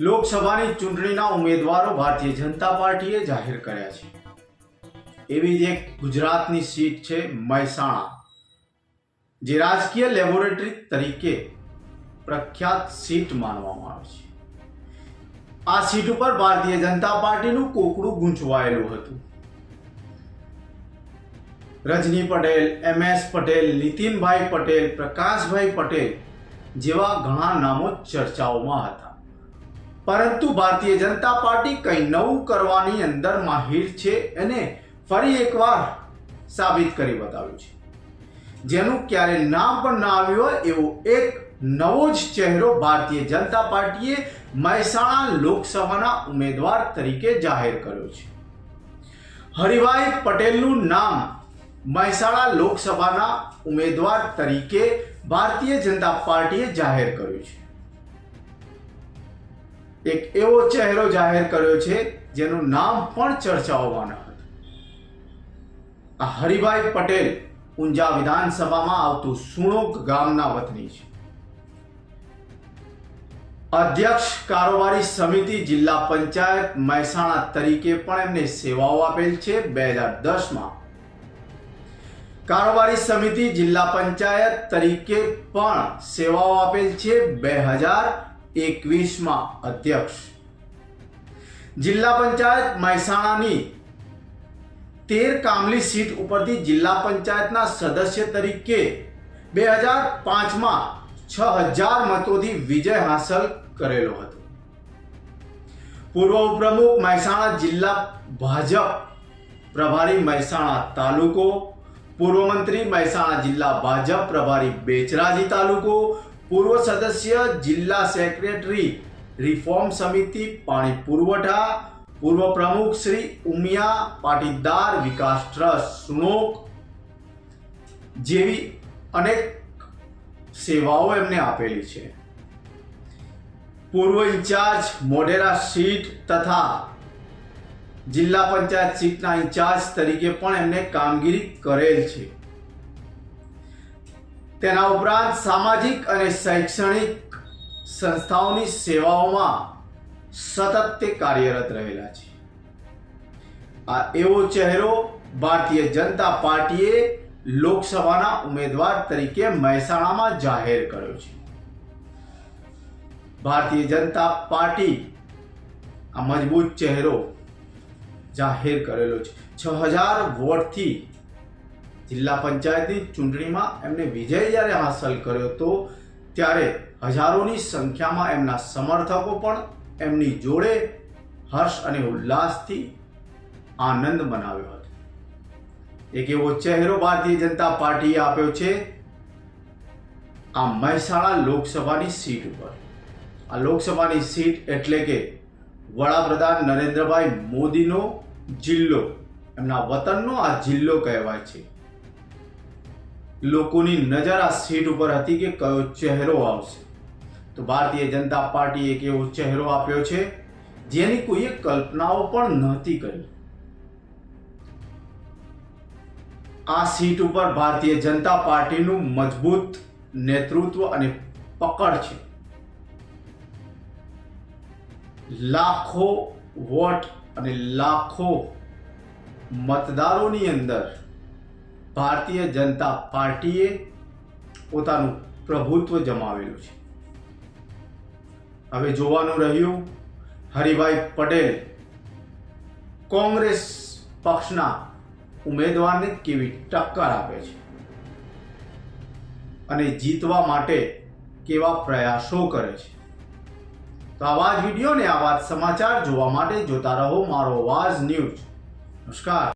લોકસભાની ચૂંટણીના ઉમેદવારો ભારતીય જનતા પાર્ટીએ જાહેર કર્યા છે. એવી જ એક ગુજરાતની સીટ છે મહેસાણા, જે રાજકીય લેબોરેટરી તરીકે પ્રખ્યાત સીટ માનવામાં આવે છે. આ સીટ ઉપર ભારતીય જનતા પાર્ટીનું કોકડું ગૂંચવાયેલું હતું. રજની પટેલ, એમ એસ પટેલ, નીતિનભાઈ પટેલ, પ્રકાશભાઈ પટેલ જેવા ઘણા નામો ચર્ચાઓમાં હતા. પરંતુ ભારતીય જનતા પાર્ટી કંઈ નવું કરવાની અંદર માહિર છે અને ફરી એકવાર સાબિત કરી બતાવ્યું છે. જેનું ક્યારે નામ પણ ના આવ્યું હોય, એવો એક નવો જ ચહેરો ભારતીય જનતા પાર્ટીએ મહેસાણા લોકસભાના ઉમેદવાર તરીકે જાહેર કર્યો છે. હરિભાઈ પટેલનું નામ મહેસાણા લોકસભાના ઉમેદવાર તરીકે ભારતીય જનતા પાર્ટીએ જાહેર કર્યું છે. એક એવો ચહેરો જાહેર કર્યો છે, જેનું નામ પણ ચર્ચાઓમાં હતું. આ હરિભાઈ પટેલ ઊંઝા વિધાનસભામાં આવતું સુણોક ગામના વતની છે. અધ્યક્ષ કારોબારી સમિતિ જિલ્લા પંચાયત મહેસાણા તરીકે પણ એમને સેવાઓ આપેલ છે બે હજાર દસમાં. કારોબારી સમિતિ જિલ્લા પંચાયત તરીકે પણ સેવાઓ આપેલ છે બે હજાર એકવીસમાં અધ્યક્ષ. જિલ્લા પંચાયત મહેસાણાની તેર કામલી સીટ ઉપરથી જિલ્લા પંચાયતના સદસ્ય તરીકે બે હજાર પાંચમાં છ હજાર મતોથી વિજય હાંસલ કરેલો હતો. પૂર્વ ઉપપ્રમુખ મહેસાણા જિલ્લા ભાજપ પ્રભારી મહેસાણા તાલુકો, પૂર્વ મંત્રી મહેસાણા જિલ્લા ભાજપ પ્રભારી બેચરાજી તાલુકો પૂર્વ સદસ્ય, જિલ્લા સેક્રેટરી, રિફોર્મ સમિતિ, પાણી પુરવઠા, પૂર્વ પ્રમુખ શ્રી ઉમિયા, પાટીદાર વિકાસ ટ્રસ્ટ, સુનોક જેવી અનેક સેવાઓ એમને આપેલી છે. પૂર્વ ઇન્ચાર્જ મોઢેરા સીટ તથા જિલ્લા પંચાયત સીટના ઇન્ચાર્જ તરીકે પણ એમને કામગીરી કરેલ છે. તેના ઉપરાંત સામાજિક અને શૈક્ષણિક સંસ્થાઓની સેવાઓમાં સતત તે કાર્યરત રહેલા છે. આ એવો ચહેરો ભારતીય જનતા પાર્ટીએ લોકસભાના ઉમેદવાર તરીકે મહેસાણામાં જાહેર કર્યો છે. ભારતીય જનતા પાર્ટી આ મજબૂત ચહેરો જાહેર કરેલો છે. છ હજાર વોટથી જિલ્લા પંચાયતની ચૂંટણીમાં એમને વિજય જ્યારે હાંસલ કર્યો તો, ત્યારે હજારોની સંખ્યામાં એમના સમર્થકો પણ એમની જોડે હર્ષ અને ઉલ્લાસથી આનંદ મનાવ્યો હતો. એક એવો ચહેરો ભારતીય જનતા પાર્ટીએ આપ્યો છે, આ મહેસાણા લોકસભાની સીટ ઉપર. આ લોકસભાની સીટ એટલે કે વડાપ્રધાન નરેન્દ્રભાઈ મોદીનો જિલ્લો. એમના વતનનો આ જિલ્લો કહેવાય છે. લોકોની નજર આ સીટ ઉપર હતી કે કયો ચહેરો આવશે. તો ભારતીય જનતા પાર્ટીએ એક એવો ચહેરો આપ્યો છે, જેની કોઈએ કલ્પનાઓ પણ નહોતી કરી. આ સીટ ઉપર ભારતીય જનતા પાર્ટીનું મજબૂત નેતૃત્વ અને પકડ છે. લાખો વોટ અને લાખો મતદારોની અંદર ભારતીય જનતા પાર્ટીએ પોતાનું પ્રભુત્વ જમાવેલું છે. હવે જોવાનું રહ્યું, હરિભાઈ પટેલ કોંગ્રેસ પક્ષના ઉમેદવારને કેવી ટક્કર આપે છે અને જીતવા માટે કેવા પ્રયાસો કરે છે. તો આવા જ વીડિયો ને આવા સમાચાર જોવા માટે જોતા રહો મારો વાઝ ન્યૂઝ. નમસ્કાર.